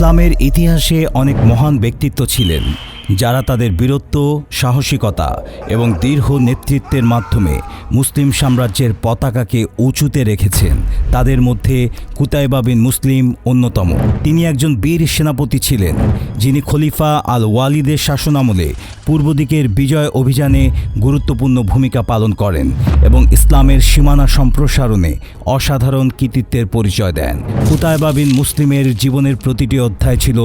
ইসলামের ইতিহাসে অনেক মহান ব্যক্তিত্ব ছিলেন, যারা তাদের বীরত্ব, সাহসিকতা এবং দীর্ঘ নেতৃত্বের মাধ্যমে মুসলিম সাম্রাজ্যের পতাকাকে উঁচুতে রেখেছেন। তাদের মধ্যে কুতাইবা বিন মুসলিম অন্যতম। তিনি একজন বীর সেনাপতি ছিলেন, যিনি খলিফা আল ওয়ালিদের শাসনামলে পূর্ব দিকের বিজয় অভিযানে গুরুত্বপূর্ণ ভূমিকা পালন করেন এবং ইসলামের সীমানা সম্প্রসারণে অসাধারণ কৃতিত্বের পরিচয় দেন। কুতাইবা বিন মুসলিমের জীবনের প্রতিটি অধ্যায় ছিল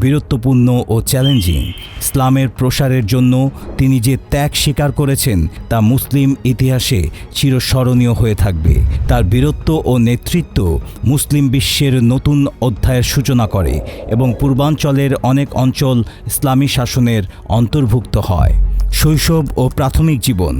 বীরত্বপূর্ণ ও চ্যালেঞ্জিং ইসলামের প্রসারের জন্য তিনি যে ত্যাগ স্বীকার করেছেন, তা মুসলিম ইতিহাসে চিরস্মরণীয় হয়ে থাকবে। তার বীরত্ব ও নেতৃত্ব মুসলিম বিশ্বের নতুন অধ্যায়ের সূচনা করে এবং পূর্বাঞ্চলের অনেক অঞ্চল ইসলামী শাসনের অন্তর্ভুক্ত হয়। শৈশব ও প্রাথমিক জীবন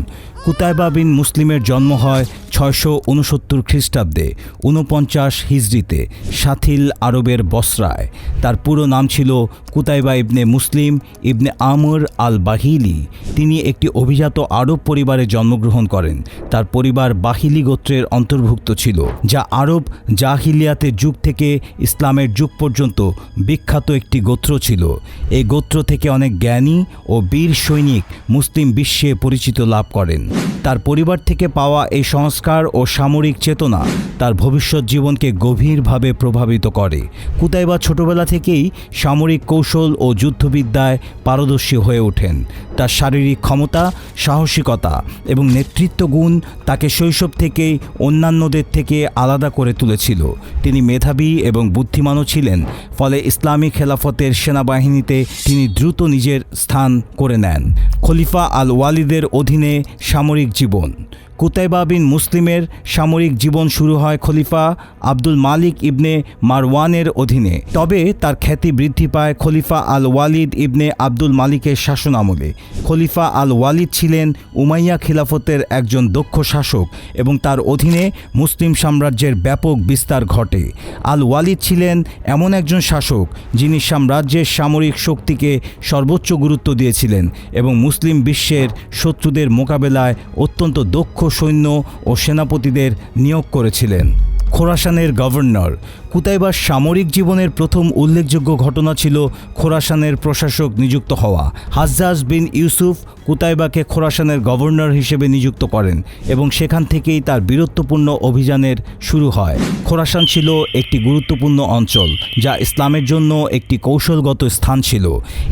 কুতাইবা বিন মুসলিমের জন্ম হয় ছয়শো উনসত্তর খ্রিস্টাব্দে ঊনপঞ্চাশ হিজড়িতে সাথিল আরবের বসরায়। তার পুরো নাম ছিল কুতাইবা ইবনে মুসলিম ইবনে আমর আল বাহিলি তিনি একটি অভিজাত আরব পরিবারে জন্মগ্রহণ করেন। তার পরিবার বাহিলি গোত্রের অন্তর্ভুক্ত ছিল, যা আরব জাহিলিয়াতের যুগ থেকে ইসলামের যুগ পর্যন্ত বিখ্যাত একটি গোত্র ছিল। এই গোত্র থেকে অনেক জ্ঞানী ও বীর সৈনিক মুসলিম বিশ্বে পরিচিত লাভ করেন। তার পরিবার থেকে পাওয়া এই সংস্কার ও সামরিক চেতনা তার ভবিষ্যৎ জীবনকে গভীরভাবে প্রভাবিত করে। কুতাইবা ছোটবেলা থেকেই সামরিক কৌশল ও যুদ্ধবিদ্যায় পারদর্শী হয়ে ওঠেন। তার শারীরিক ক্ষমতা, সাহসিকতা এবং নেতৃত্ব গুণ তাকে শৈশব থেকেই অন্যান্যদের থেকে আলাদা করে তুলেছিল। তিনি মেধাবী এবং বুদ্ধিমানও ছিলেন, ফলে ইসলামী খেলাফতের সেনাবাহিনীতে তিনি দ্রুত নিজের স্থান করে নেন। খলিফা আল ওয়ালিদের অধীনে সামরিক জীবন। কুতাইবা বিন মুসলিমের সামরিক জীবন শুরু হয় খলিফা আব্দুল মালিক ইবনে মারওয়ানের অধীনে। তবে তার খ্যাতি বৃদ্ধি পায় খলিফা আল ওয়ালিদ ইবনে আব্দুল মালিকের শাসন আমলে। খলিফা আল ওয়ালিদ ছিলেন উমাইয়া খিলাফতের একজন দক্ষ শাসক এবং তার অধীনে মুসলিম সাম্রাজ্যের ব্যাপক বিস্তার ঘটে। আল ওয়ালিদ ছিলেন এমন একজন শাসক যিনি সাম্রাজ্যের সামরিক শক্তিকে সর্বোচ্চ গুরুত্ব দিয়েছিলেন এবং মুসলিম বিশ্বের শত্রুদের মোকাবেলায় অত্যন্ত দক্ষ সৈন্য ও সেনাপতিদের নিয়োগ করেছিলেন। খোরাসানের গভর্নর কুতাইবার সামরিক জীবনের প্রথম উল্লেখযোগ্য ঘটনা ছিল খোরাসানের প্রশাসক নিযুক্ত হওয়া। হাজ্জাজ বিন ইউসুফ কুতাইবাকে খোরাসানের গভর্নর হিসেবে নিযুক্ত করেন এবং সেখান থেকেই তার বীরত্বপূর্ণ অভিযানের শুরু হয়। খোরাসান ছিল একটি গুরুত্বপূর্ণ অঞ্চল, যা ইসলামের জন্য একটি কৌশলগত স্থান ছিল।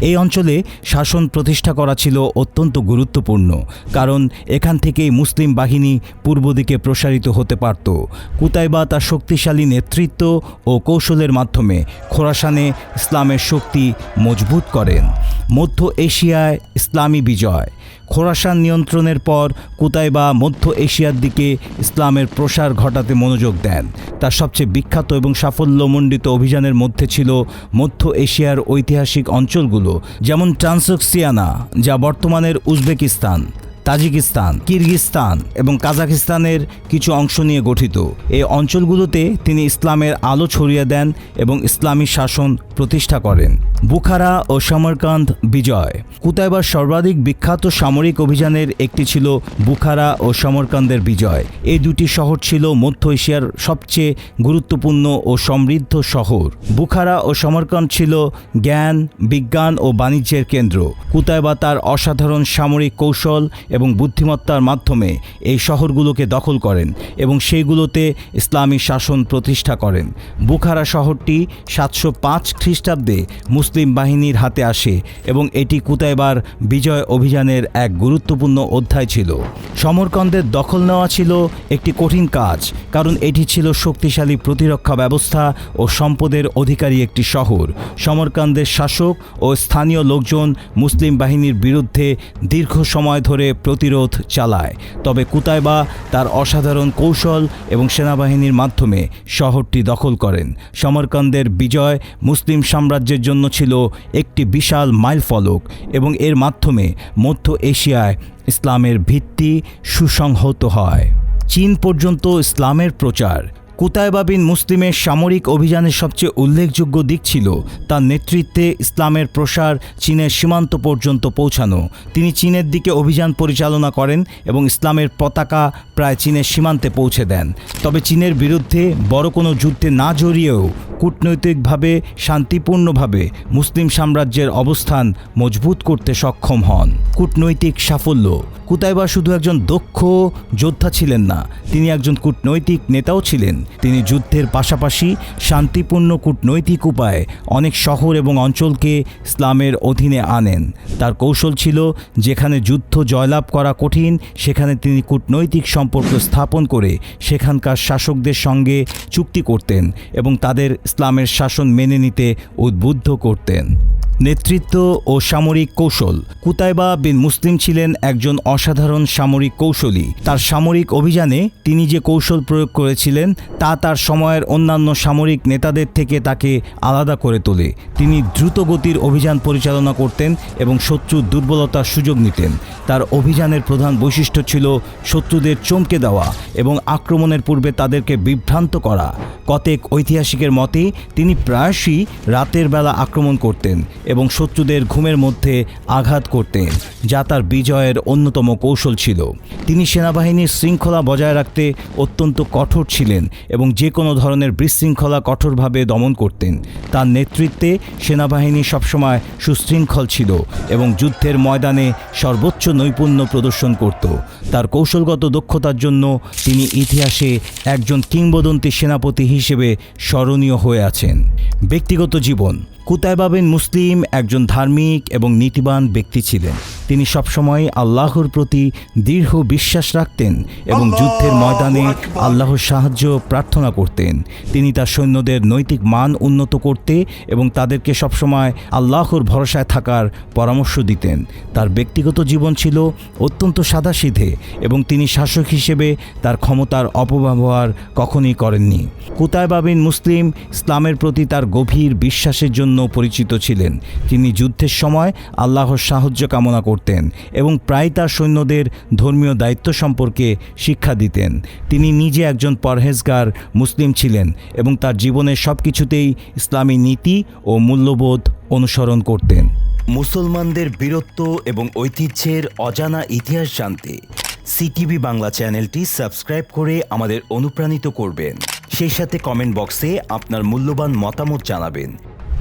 এই অঞ্চলে শাসন প্রতিষ্ঠা করা ছিল অত্যন্ত গুরুত্বপূর্ণ, কারণ এখান থেকেই মুসলিম বাহিনী পূর্ব দিকে প্রসারিত হতে পারত। কুতাইবা তার শক্তিশালী নেতৃত্ব ও কৌশলের মাধ্যমে খোরাসানে ইসলামের শক্তি মজবুত করেন। মধ্য এশিয়ায় ইসলামী বিজয়। খোরাসান নিয়ন্ত্রণের পর কুতাইবা মধ্য এশিয়ার দিকে ইসলামের প্রসার ঘটাতে মনোযোগ দেন। তার সবচেয়ে বিখ্যাত এবং সাফল্যমণ্ডিত অভিযানের মধ্যে ছিল মধ্য এশিয়ার ঐতিহাসিক অঞ্চলগুলো, যেমন ট্রান্সকসিয়ানা, যা বর্তমানের উজবেকিস্তান। তাজিকিস্তান, কিরগিস্তান এবং কাজাকিস্তানের কিছু অংশ নিয়ে গঠিত। এই অঞ্চলগুলোতে তিনি ইসলামের আলো ছড়িয়ে দেন এবং ইসলামী শাসন প্রতিষ্ঠা করেন। বুখারা ও সমরকান্দ বিজয়। কুতাইবার সর্বাধিক বিখ্যাত সামরিক অভিযানের একটি ছিল বুখারা ও সমরকান্দের বিজয়। এই দুটি শহর ছিল মধ্য এশিয়ার সবচেয়ে গুরুত্বপূর্ণ ও সমৃদ্ধ শহর। বুখারা ও সমরকান্দ ছিল জ্ঞান, বিজ্ঞান ও বাণিজ্যের কেন্দ্র। কুতাইবা তার অসাধারণ সামরিক কৌশল এবং বুদ্ধিমত্তার মাধ্যমে এই শহরগুলোকে দখল করেন এবং সেইগুলোতে ইসলামী শাসন প্রতিষ্ঠা করেন। বুখারা শহরটি সাতশো পাঁচ খ্রিস্টাব্দে মুসলিম বাহিনীর হাতে আসে এবং এটি কুতাইবার বিজয় অভিযানের এক গুরুত্বপূর্ণ অধ্যায় ছিল। সমরকন্দের দখল নেওয়া ছিল একটি কঠিন কাজ, কারণ এটি ছিল শক্তিশালী প্রতিরক্ষা ব্যবস্থা ও সম্পদের অধিকারী একটি শহর। সমরকান্দের শাসক ও স্থানীয় লোকজন মুসলিম বাহিনীর বিরুদ্ধে দীর্ঘ সময় ধরে প্রতিরোধ চালায়। তবে কুতাইবা তার অসাধারণ কৌশল এবং সেনাবাহিনীর মাধ্যমে শহরটি দখল করেন। সমরকান্দের বিজয় মুসলিম সাম্রাজ্যের জন্য ছিল একটি বিশাল মাইলফলক এবং এর মাধ্যমে মধ্য এশিয়ায় ইসলামের ভিত্তি সুসংহত হয়। চীন পর্যন্ত ইসলামের প্রচার কুতায়বা বিন মুসলিমের সামরিক অভিযানের সবচেয়ে উল্লেখযোগ্য দিক ছিল তার নেতৃত্বে ইসলামের প্রসার চীনের সীমান্ত পর্যন্ত পৌঁছানো। তিনি চীনের দিকে অভিযান পরিচালনা করেন এবং ইসলামের পতাকা প্রায় চীনের সীমান্তে পৌঁছে দেন। তবে চীনের বিরুদ্ধে বড় কোনো যুদ্ধে না জড়িয়েও কূটনৈতিকভাবে শান্তিপূর্ণভাবে মুসলিম সাম্রাজ্যের অবস্থান মজবুত করতে সক্ষম হন। কূটনৈতিক সাফল্য। কুতাইবা শুধু একজন দক্ষ যোদ্ধা ছিলেন না, তিনি একজন কূটনৈতিক নেতাও ছিলেন। তিনি যুদ্ধের পাশাপাশি শান্তিপূর্ণ কূটনৈতিক উপায়ে অনেক শহর এবং অঞ্চলকে ইসলামের অধীনে আনেন। তার কৌশল ছিল যেখানে যুদ্ধ জয়লাভ করা কঠিন, সেখানে তিনি কূটনৈতিক সম্পর্ক স্থাপন করে সেখানকার শাসকদের সঙ্গে চুক্তি করতেন এবং তাদের ইসলামের শাসন মেনে নিতে উদ্বুদ্ধ করতেন। নেতৃত্ব ও সামরিক কৌশল। কুতাইবা বিন মুসলিম ছিলেন একজন অসাধারণ সামরিক কৌশলী। তার সামরিক অভিযানে তিনি যে কৌশল প্রয়োগ করেছিলেন, তা তার সময়ের অন্যান্য সামরিক নেতাদের থেকে তাকে আলাদা করে তোলে। তিনি দ্রুত গতির অভিযান পরিচালনা করতেন এবং শত্রুর দুর্বলতার সুযোগ নিতেন। তার অভিযানের প্রধান বৈশিষ্ট্য ছিল শত্রুদের চমকে দেওয়া এবং আক্রমণের পূর্বে তাদেরকে বিভ্রান্ত করা। কতেক ঐতিহাসিকের মতে, তিনি প্রায়শই রাতের বেলা আক্রমণ করতেন এবং শত্রুদের ঘুমের মধ্যে আঘাত করতেন, যা তার বিজয়ের অন্যতম কৌশল ছিল। তিনি সেনাবাহিনীর শৃঙ্খলা বজায় রাখতে অত্যন্ত কঠোর ছিলেন এবং যে কোনো ধরনের বিশৃঙ্খলা কঠোরভাবে দমন করতেন। তার নেতৃত্বে সেনাবাহিনী সবসময় সুশৃঙ্খল ছিল এবং যুদ্ধের ময়দানে সর্বোচ্চ নৈপুণ্য প্রদর্শন করত। তার কৌশলগত দক্ষতার জন্য তিনি ইতিহাসে একজন কিংবদন্তী সেনাপতি হিসেবে স্মরণীয় হয়ে আছেন। ব্যক্তিগত জীবন কুতাইবা বিন মুসলিম একজন ধার্মিক এবং নীতিবান ব্যক্তি ছিলেন। তিনি সবসময় আল্লাহর প্রতি দৃঢ় বিশ্বাস রাখতেন এবং যুদ্ধের ময়দানে আল্লাহর সাহায্য প্রার্থনা করতেন। তিনি তার সৈন্যদের নৈতিক মান উন্নত করতে এবং তাদেরকে সবসময় আল্লাহর ভরসায় থাকার পরামর্শ দিতেন। তার ব্যক্তিগত জীবন ছিল অত্যন্ত সাদাসিধে এবং তিনি শাসক হিসেবে তার ক্ষমতার অপব্যবহার কখনই করেননি। কুতাইবা বিন মুসলিম ইসলামের প্রতি তার গভীর বিশ্বাসের জন্য পরিচিত ছিলেন। তিনি যুদ্ধের সময় আল্লাহর সাহায্য কামনা করতেন এবং প্রায় তার সৈন্যদের ধর্মীয় দায়িত্ব সম্পর্কে শিক্ষা দিতেন। তিনি নিজে একজন পরহেজগার মুসলিম ছিলেন এবং তার জীবনের সব কিছুতেই ইসলামী নীতি ও মূল্যবোধ অনুসরণ করতেন। মুসলমানদের বীরত্ব এবং ঐতিহ্যের অজানা ইতিহাস জানতে সিটিভি বাংলা চ্যানেলটি সাবস্ক্রাইব করে আমাদের অনুপ্রাণিত করবেন। সেই সাথে কমেন্ট বক্সে আপনার মূল্যবান মতামত জানাবেন।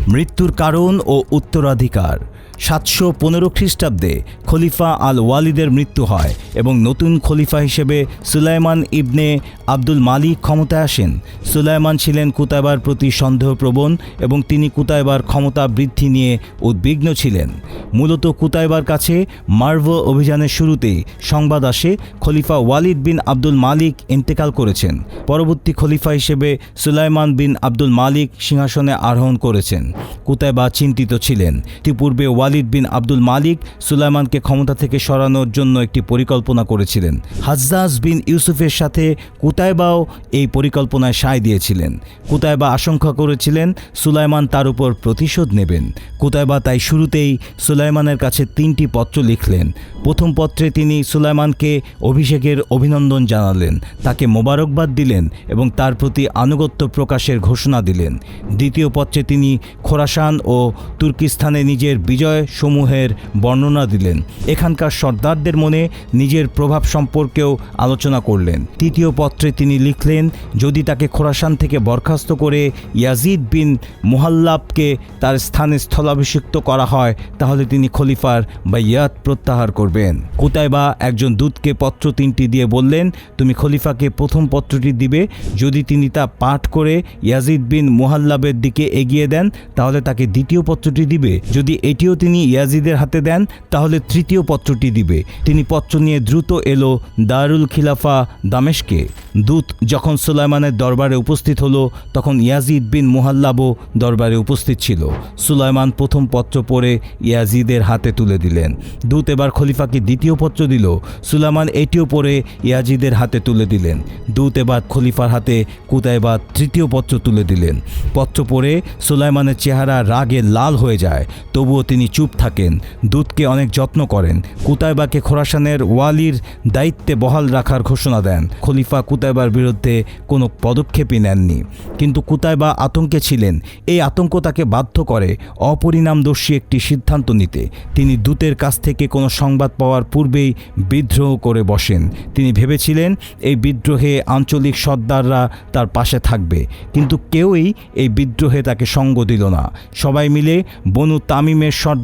মৃত্যুর কারণ ও উত্তরাধিকার। সাতশো পনেরো খ্রিস্টাব্দে খলিফা আল ওয়ালিদের মৃত্যু হয় এবং নতুন খলিফা হিসেবে সুলাইমান ইবনে আব্দুল মালিক ক্ষমতায় আসেন। সুলাইমান ছিলেন কুতাইবার প্রতি সন্দেহপ্রবণ এবং তিনি কুতাইবার ক্ষমতা বৃদ্ধি নিয়ে উদ্বিগ্ন ছিলেন। মূলত কুতাইবার কাছে মার্ভ অভিযানের শুরুতেই সংবাদ আসে, খলিফা ওয়ালিদ বিন আব্দুল মালিক ইন্তেকাল করেছেন। পরবর্তী খলিফা হিসেবে সুলাইমান বিন আব্দুল মালিক সিংহাসনে আরোহণ করেছেন। কুতাইবা চিন্তিত ছিলেন। ইতিপূর্বে ওয়ালিদ বিন আব্দুল মালিক সুলাইমানকে ক্ষমতা থেকে সরানোর জন্য একটি পরিকল্পনা করেছিলেন। হাজ্জাজ বিন ইউসুফের সাথে কুতাইবাও এই পরিকল্পনায় সায় দিয়েছিলেন। কুতাইবা আশঙ্কা করেছিলেন সুলাইমান তার উপর প্রতিশোধ নেবেন। কুতাইবা তাই শুরুতেই সুলাইমানের কাছে তিনটি পত্র লিখলেন। প্রথম পত্রে তিনি সুলাইমানকে অভিষেকের অভিনন্দন জানালেন, তাকে মোবারকবাদ দিলেন এবং তার প্রতি আনুগত্য প্রকাশের ঘোষণা দিলেন। দ্বিতীয় পত্রে তিনি খোরাসান ও তুর্কিস্তানে নিজের বিজয় সমূহের বর্ণনা দিলেন। এখানকার সর্দারদের মনে নিজের প্রভাব সম্পর্কেও আলোচনা করলেন। তৃতীয় পত্রে তিনি লিখলেন, যদি তাকে খোরাসান থেকে বরখাস্ত করে ইয়াজিদ বিন মুহাল্লাবকে তার স্থানে স্থলাভিষিক্ত করা হয়, তাহলে তিনি খলিফার বা ইয়াদ প্রত্যাহার করবেন। কুতাইবা একজন দূতকে পত্র তিনটি দিয়ে বললেন, তুমি খলিফাকে প্রথম পত্রটি দিবে, যদি তিনি তা পাঠ করে ইয়াজিদ বিন মুহাল্লাবের দিকে এগিয়ে দেন, তাহলে তাকে দ্বিতীয় পত্রটি দিবে। যদি এটিও তিনি ইয়াজিদের হাতে দেন, তাহলে তৃতীয় পত্রটি দিবে। তিনি পত্র নিয়ে দ্রুত এলো দারুল খিলাফা দামেশকে। দূত যখন সুলাইমানের দরবারে উপস্থিত হলো, তখন ইয়াজিদ বিন মুহাল্লাবও দরবারে উপস্থিত ছিল। সুলাইমান প্রথম পত্র পড়ে ইয়াজিদের হাতে তুলে দিলেন। দূত এবার খলিফাকে দ্বিতীয় পত্র দিল। সুলাইমান এটিও পড়ে ইয়াজিদের হাতে তুলে দিলেন। দূত এবার খলিফার হাতে কুতাইবা তৃতীয় পত্র তুলে দিলেন। পত্র পড়ে সুলাইমানের চেহারা রাগে লাল হয়ে যায়, তবুও তিনি তিনি চুপ থাকেন, দুধকে অনেক যত্ন করেন। কুতাইবাকে খোরাসানের ওয়ালির দায়িত্বে বহাল রাখার ঘোষণা দেন। খলিফা কুতাইবার বিরুদ্ধে কোনো পদক্ষেপই নেননি। কিন্তু কুতাইবা আতঙ্কে ছিলেন। এই আতঙ্ক তাকে বাধ্য করে অপরিণামদর্শী একটি সিদ্ধান্ত নিতে। তিনি দূতের কাছ থেকে কোনো সংবাদ পাওয়ার পূর্বেই বিদ্রোহ করে বসেন। তিনি ভেবেছিলেন, এই বিদ্রোহে আঞ্চলিক সর্দাররা তার পাশে থাকবে। কিন্তু কেউই এই বিদ্রোহে তাকে সঙ্গ দিল না। সবাই মিলে বনু তামিমের সর্দার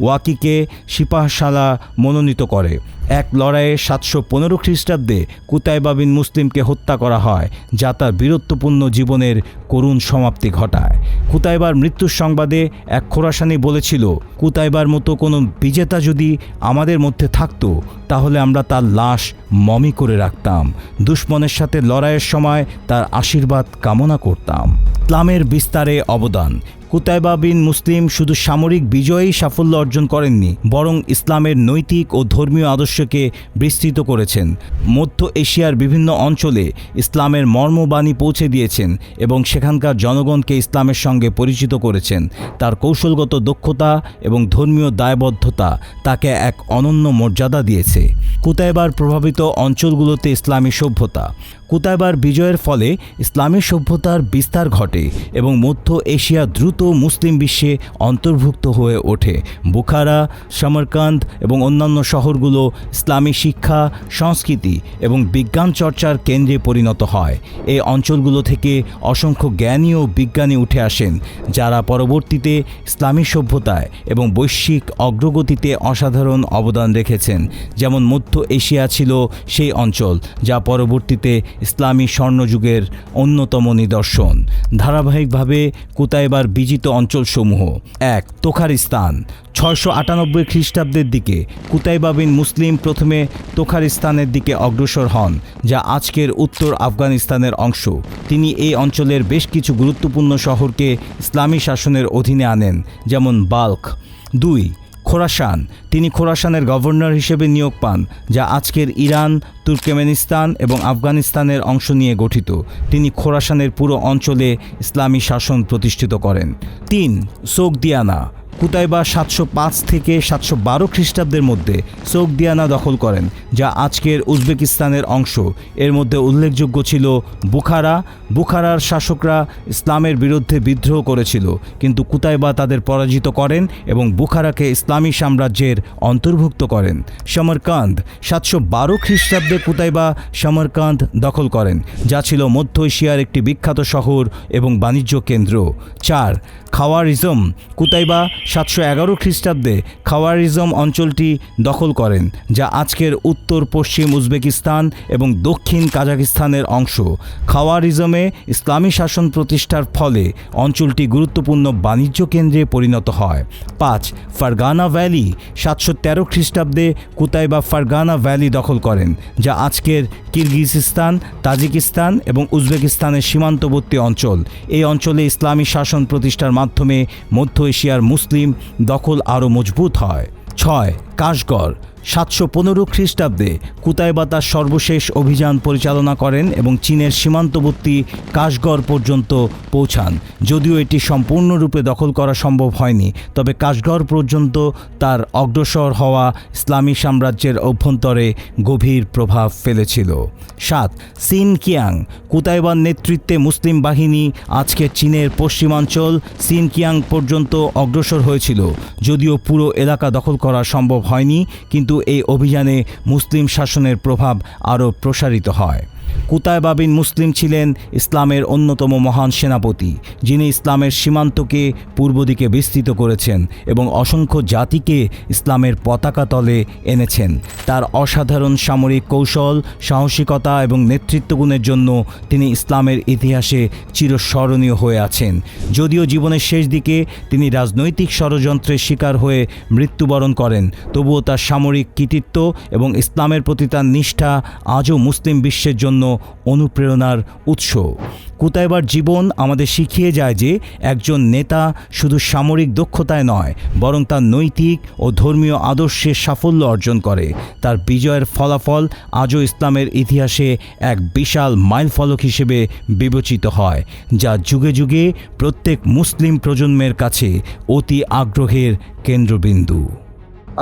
ওয়াকিকে সিপাহশালা মনোনীত করে। এক লড়াইয়ে সাতশো পনেরো খ্রিস্টাব্দে কুতাইবা বিন মুসলিমকে হত্যা করা হয়, যা তার বীরত্বপূর্ণ জীবনের করুণ সমাপ্তি ঘটায়। কুতাইবার মৃত্যুর সংবাদে এক খোরাসানি বলেছিল, কুতাইবার মতো কোনো বিজেতা যদি আমাদের মধ্যে থাকতো, তাহলে আমরা তার লাশ মমি করে রাখতাম। দুশ্মনের সাথে লড়াইয়ের সময় তার আশীর্বাদ কামনা করতাম। ইসলামের বিস্তারে অবদান। কুতাইবা বিন মুসলিম শুধু সামরিক বিজয়েই সাফল্য অর্জন করেননি, বরং ইসলামের নৈতিক ও ধর্মীয় আদর্শকে বিস্তৃত করেছেন। মধ্য এশিয়ার বিভিন্ন অঞ্চলে ইসলামের মর্মবাণী পৌঁছে দিয়েছেন এবং সেখানকার জনগণকে ইসলামের সঙ্গে পরিচিত করেছেন। তার কৌশলগত দক্ষতা এবং ধর্মীয় দায়বদ্ধতা তাকে এক অনন্য মর্যাদা দিয়েছে। কুতাইবার প্রভাবিত অঞ্চলগুলোতে ইসলামী সভ্যতা কুতাইবার বিজয়ের ফলে ইসলামী সভ্যতার বিস্তার ঘটে এবং মধ্য এশিয়া দ্রুত মুসলিম বিশ্বে অন্তর্ভুক্ত হয়ে ওঠে। বুখারা, সমরকান্দ এবং অন্যান্য শহরগুলো ইসলামী শিক্ষা, সংস্কৃতি এবং বিজ্ঞান চর্চার কেন্দ্রে পরিণত হয়। এই অঞ্চলগুলো থেকে অসংখ্য জ্ঞানী ও বিজ্ঞানী উঠে আসেন, যারা পরবর্তীতে ইসলামী সভ্যতায় এবং বৈশ্বিক অগ্রগতিতে অসাধারণ অবদান রেখেছেন। যেমন মধ্য এশিয়া ছিল সেই অঞ্চল, যা পরবর্তীতে ইসলামী স্বর্ণযুগের অন্যতম নিদর্শন। ধারাবাহিকভাবে কুতাইবার বিজিত অঞ্চলসমূহ। এক, তোখারিস্তান। ছয়শো আটানব্বই খ্রিস্টাব্দের দিকে কুতাইবা বিন মুসলিম প্রথমে তোখারিস্তানের দিকে অগ্রসর হন, যা আজকের উত্তর আফগানিস্তানের অংশ। তিনি এই অঞ্চলের বেশ কিছু গুরুত্বপূর্ণ শহরকে ইসলামী শাসনের অধীনে আনেন, যেমন বাল্ক। দুই খোরাসান। তিনি খোরাসানের গভর্নর হিসেবে নিয়োগ পান, যা আজকের ইরান, তুর্কমেনিস্তান এবং আফগানিস্তানের অংশ নিয়ে গঠিত। তিনি খোরাসানের পুরো অঞ্চলে ইসলামী শাসন প্রতিষ্ঠিত করেন। তিন, সোগদিয়ানা। কুতাইবা সাতশো পাঁচ থেকে সাতশো বারো খ্রিস্টাব্দের মধ্যে সোগদিয়ানা দখল করেন, যা আজকের উজবেকিস্তানের অংশ। এর মধ্যে উল্লেখযোগ্য ছিল বুখারা। বুখারার শাসকরা ইসলামের বিরুদ্ধে বিদ্রোহ করেছিল, কিন্তু কুতাইবা তাদের পরাজিত করেন এবং বুখারাকে ইসলামী সাম্রাজ্যের অন্তর্ভুক্ত করেন। সমরকান্দ সাতশো বারো খ্রিস্টাব্দে কুতাইবা সমরকান্দ দখল করেন, যা ছিল মধ্য এশিয়ার একটি বিখ্যাত শহর এবং বাণিজ্য কেন্দ্র। চার, খাওয়ারিজম। কুতাইবা সাতশো এগারো খ্রিস্টাব্দে খাওয়ারিজম অঞ্চলটি দখল করেন, যা আজকের উত্তর, পশ্চিম উজবেকিস্তান এবং দক্ষিণ কাজাকিস্তানের অংশ। খাওয়ারিজমে ইসলামী শাসন প্রতিষ্ঠার ফলে অঞ্চলটি গুরুত্বপূর্ণ বাণিজ্য কেন্দ্রে পরিণত হয়। পাঁচ, ফারগানা ভ্যালি, সাতশো তেরো খ্রিস্টাব্দে কুতাইবা ফারগানা ভ্যালি দখল করেন, যা আজকের কিরগিজস্তান, তাজিকিস্তান এবং উজবেকিস্তানের সীমান্তবর্তী অঞ্চল। এই অঞ্চলে ইসলামী শাসন প্রতিষ্ঠার মাধ্যমে মধ্য এশিয়ার মুসলিম দখল আরও মজবুত হয়। ছয়, কাশগড়। সাতশো পনেরো খ্রিস্টাব্দে কুতাইবা তার সর্বশেষ অভিযান পরিচালনা করেন এবং চীনের সীমান্তবর্তী কাশগড় পর্যন্ত পৌঁছান। যদিও এটি সম্পূর্ণরূপে দখল করা সম্ভব হয়নি, তবে কাশগড় পর্যন্ত তার অগ্রসর হওয়া ইসলামী সাম্রাজ্যের অভ্যন্তরে গভীর প্রভাব ফেলেছিল। সাত, সিন কিয়াং, কুতাইবার নেতৃত্বে মুসলিম বাহিনী আজকে চীনের পশ্চিমাঞ্চল সিন কিয়াং পর্যন্ত অগ্রসর হয়েছিল। যদিও পুরো এলাকা দখল করা সম্ভব হয়নি, কিন্তু এই অভিযানে মুসলিম শাসনের প্রভাব আরও প্রসারিত হয়। কুতাইবা বিন মুসলিম ছিলেন ইসলামের অন্যতম মহান সেনাপতি, যিনি ইসলামের সীমান্তকে পূর্ব দিকে বিস্তৃত করেছেন এবং অসংখ্য জাতিকে ইসলামের পতাকা তলে এনেছেন। তার অসাধারণ সামরিক কৌশল, সাহসিকতা এবং নেতৃত্বগুণের জন্য তিনি ইসলামের ইতিহাসে চিরস্মরণীয় হয়ে আছেন। যদিও জীবনের শেষ দিকে তিনি রাজনৈতিক ষড়যন্ত্রের শিকার হয়ে মৃত্যুবরণ করেন, তবুও তার সামরিক কৃতিত্ব এবং ইসলামের প্রতি তার নিষ্ঠা আজও মুসলিম বিশ্বের জন্য অনুপ্রেরণার উৎস। কুতাইবার জীবন আমাদের শিখিয়ে যায় যে একজন নেতা শুধু সামরিক দক্ষতায় নয়, বরং তার নৈতিক ও ধর্মীয় আদর্শের সাফল্য অর্জন করে। তার বিজয়ের ফলাফল আজও ইসলামের ইতিহাসে এক বিশাল মাইলফলক হিসেবে বিবেচিত হয়, যা যুগে যুগে প্রত্যেক মুসলিম প্রজন্মের কাছে অতি আগ্রহের কেন্দ্রবিন্দু।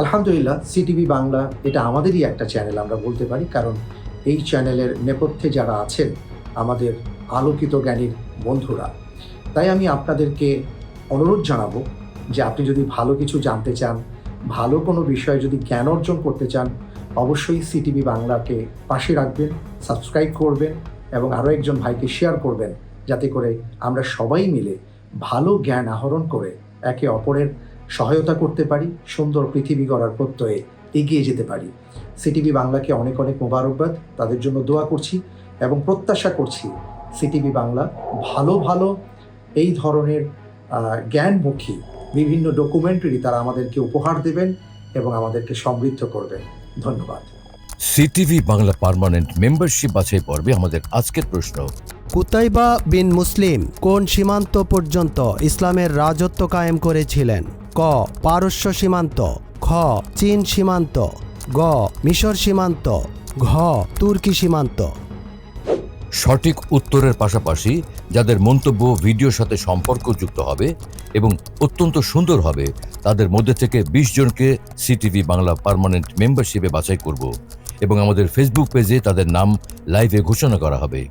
আলহামদুলিল্লাহ, সিটিভি বাংলা এটা আমাদেরই একটা চ্যানেল, আমরা বলতে পারি, কারণ এই চ্যানেলের নেপথ্যে যারা আছেন, আমাদের আলোকিত জ্ঞানীর বন্ধুরা, তাই আমি আপনাদেরকে অনুরোধ জানাব যে আপনি যদি ভালো কিছু জানতে চান, ভালো কোনো বিষয়ে যদি জ্ঞান অর্জন করতে চান, অবশ্যই সিটিভি বাংলাকে পাশে রাখবেন, সাবস্ক্রাইব করবেন এবং আরও একজন ভাইকে শেয়ার করবেন, যাতে করে আমরা সবাই মিলে ভালো জ্ঞান আহরণ করে একে অপরের সহায়তা করতে পারি, সুন্দর পৃথিবী গড়ার প্রত্যয়ে। এগিয়ে যেতে পারি। সিটিভি বাংলাকে অনেক অনেক মোবারকবাদ তাদের জন্য দোয়া করছি এবং প্রত্যাশা করছি সিটিভি বাংলা ভালো ভালো এই ধরনের জ্ঞানমুখী বিভিন্ন ডকুমেন্টারি তারা আমাদেরকে উপহার দেবেন এবং আমাদেরকে সমৃদ্ধ করবেন। ধন্যবাদ। সিটিভি বাংলা পার্মানেন্ট মেম্বারশিপ বাছাই পর্বে আমাদের আজকের প্রশ্ন কুতাইবা বিন মুসলিম কোন সীমান্ত পর্যন্ত ইসলামের রাজত্ব কায়েম করেছিলেন? ক পারস্য সীমান্ত। খ, চীন সীমান্ত। গ, মিশর সীমান্ত। ঘ, তুর্কি সীমান্ত। সঠিক উত্তরের পাশাপাশি যাদের মন্তব্য ভিডিওর সাথে সম্পর্কযুক্ত হবে এবং অত্যন্ত সুন্দর হবে, তাদের মধ্যে থেকে বিশ জনকে সিটিভি বাংলা পার্মানেন্ট মেম্বারশিপে বাছাই করব এবং আমাদের ফেসবুক পেজে তাদের নাম লাইভে ঘোষণা করা হবে।